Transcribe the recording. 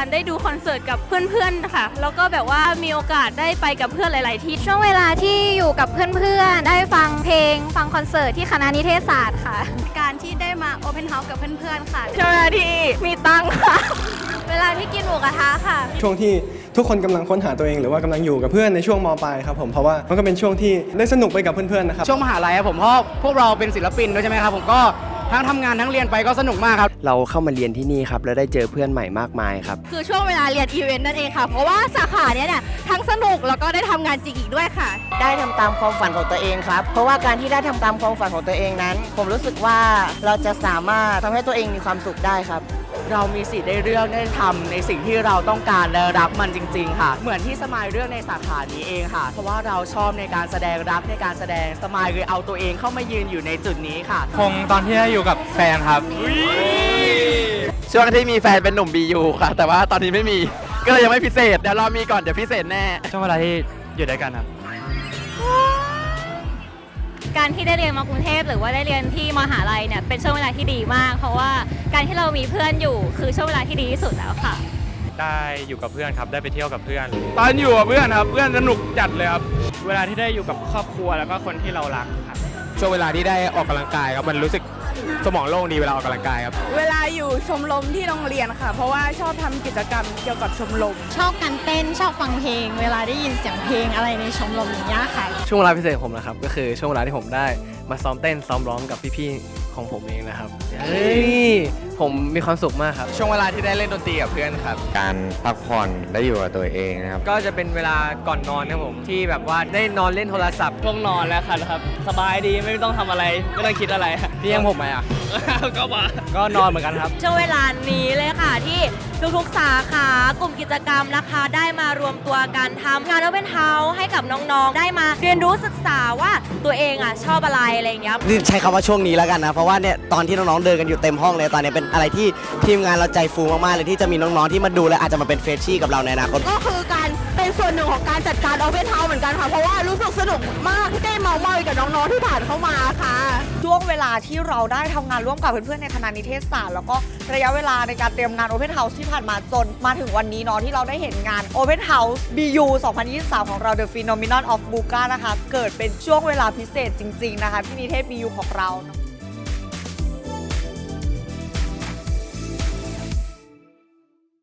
การได้ดูคอนเสิร์ตกับเพื่อนๆค่ะแล้วก็แบบว่ามีโอกาสได้ไปกับเพื่อนหลาย ๆ ที่ช่วงเวลาที่อยู่กับเพื่อนๆ ได้ฟังเพลง ฟังคอนเสิร์ตที่คณะนิเทศศาสตร์ค่ะ การที่ได้มาโอเพนเฮาส์กับเพื่อนๆ ค่ะ ช่วงเวลาที่มีตังค่ะ เวลาที่กินหมูกระทะค่ะ ช่วงที่ทุกคนกำลังค้นหาตัวเองหรือว่ากำลังอยู่กับเพื่อนในช่วงมปลายครับผมเพราะว่ามันก็เป็นช่วงที่ได้สนุกไปกับเพื่อนๆนะครับช่วงมหาลัยครับผมเพราะพวกเราเป็นศิลปินด้วยใช่ไหมครับผมก็ ทั้งทำงานทั้งเรียนไปก็สนุกมากครับ เราเข้ามาเรียนที่นี่ครับ แล้วได้เจอเพื่อนใหม่มากมายครับ คือช่วงเวลาเรียนอีเวนต์นั่นเองค่ะ เพราะว่าสาขาเนี้ยเนี่ยทั้งสนุกแล้วก็ได้ทำงานจริงอีกด้วยค่ะ ได้ทำตามความฝันของตัวเองครับ เพราะว่าการที่ได้ทำตามความฝันของตัวเองนั้น ผมรู้สึกว่าเราจะสามารถทำให้ตัวเองมีความสุขได้ครับ เรามีสิทธิ์ได้เลือกได้ทำในสิ่งที่เราต้องการและรักมันจริง ๆ ค่ะ เหมือนที่สมายเลือกในสาขานี้เองค่ะ เพราะว่าเราชอบในการแสดงรักในการแสดงสมายเลยเอาตัวเองเข้ามายืนอยู่ในจุดนี้ค่ะ คงตอนที่ได้อยู่กับแฟนครับช่วงที่มีแฟนเป็นหนุ่มบียูค่ะ แต่ว่าตอนนี้ไม่มีก็เลยยังไม่พิเศษเดี๋ยวรอมีก่อนเดี๋ยวพิเศษแน่ช่วงเวลาที่อยู่ด้วยกันครับ การที่ได้เรียนมากรุงเทพหรือว่าได้เรียนที่มหาลัยเนี่ยเป็นช่วงเวลาที่ดีมาก เพราะว่าการที่เรามีเพื่อนอยู่คือช่วงเวลาที่ดีที่สุดแล้วค่ะ ได้อยู่กับเพื่อนครับ ได้ไปเที่ยวกับเพื่อน ตอนอยู่กับเพื่อนครับ เพื่อนสนุกจัดเลยครับ เวลาที่ได้อยู่กับครอบครัวแล้วก็คนที่เรารักครับ ช่วงเวลาที่ได้ออกกำลังกายครับมันรู้สึก สมองโล่งดีเวลาออกกำลังกายครับ เวลาอยู่ชมรมที่โรงเรียนค่ะ เพราะว่าชอบทำกิจกรรมเกี่ยวกับชมรม ชอบการเต้นชอบฟังเพลง เวลาได้ยินเสียงเพลงอะไรในชมรมอย่างเงี้ยค่ะ ช่วงเวลาพิเศษของผมนะครับ ก็คือช่วงเวลาที่ผมได้มาซ้อมเต้นซ้อมร้องกับพี่ๆของผมเองนะครับเฮ้ยผมมีความสุขมากครับ ช่วงเวลาที่ได้เล่นดนตรีกับเพื่อนครับ การพักผ่อนได้อยู่กับตัวเองนะครับ ก็จะเป็นเวลาก่อนนอนครับผมที่แบบว่าได้นอนเล่นโทรศัพท์ช่วงนอนแล้วครับ สบายดีไม่ต้องทำอะไร ไม่ต้องคิดอะไรพี่ยังผมไหมอะ ก็มาก็นอนเหมือนกันครับ ช่วงเวลานี้เลยค่ะ ที่ทุกๆสาขากลุ่มกิจกรรมนะคะ ได้มารวมตัวกันทำงาน Open House ให้กับน้องๆ ได้มาเรียนรู้ศึกษาว่าตัวเองอะชอบอะไรอะไรอย่างเงี้ยใช้คำว่าช่วงนี้แล้วกันนะ เพราะว่าเนี่ยตอนที่น้องๆเดินกันอยู่เต็มห้องเลยตอนนี้เป็นอะไรที่ทีมงานเราใจฟูมากๆเลยที่จะมีน้องๆที่มาดูและอาจจะมาเป็นเฟรชชี่กับเราในอนาคต ก็คือการเป็นส่วนหนึ่งของการจัดการโอเพนเฮาส์เหมือนกันค่ะ เพราะว่ารู้สึกสนุกมากที่ได้เมาเมอยกับน้องๆที่ผ่านเข้ามาค่ะ ช่วงเวลาที่เราได้ทำงานร่วมกับเพื่อนๆในคณะนิเทศศาสตร์ แล้วก็ระยะเวลาในการเตรียมงาน Open House ที่ผ่านมาจนมาถึงวันนี้เนาะที่เราได้เห็นงาน Open House BU 2023 ของเรา The Phenomenon of Buka นะคะ เกิดเป็นช่วงเวลาพิเศษจริง ๆ นะคะ ที่นิเทศ BU ของเรา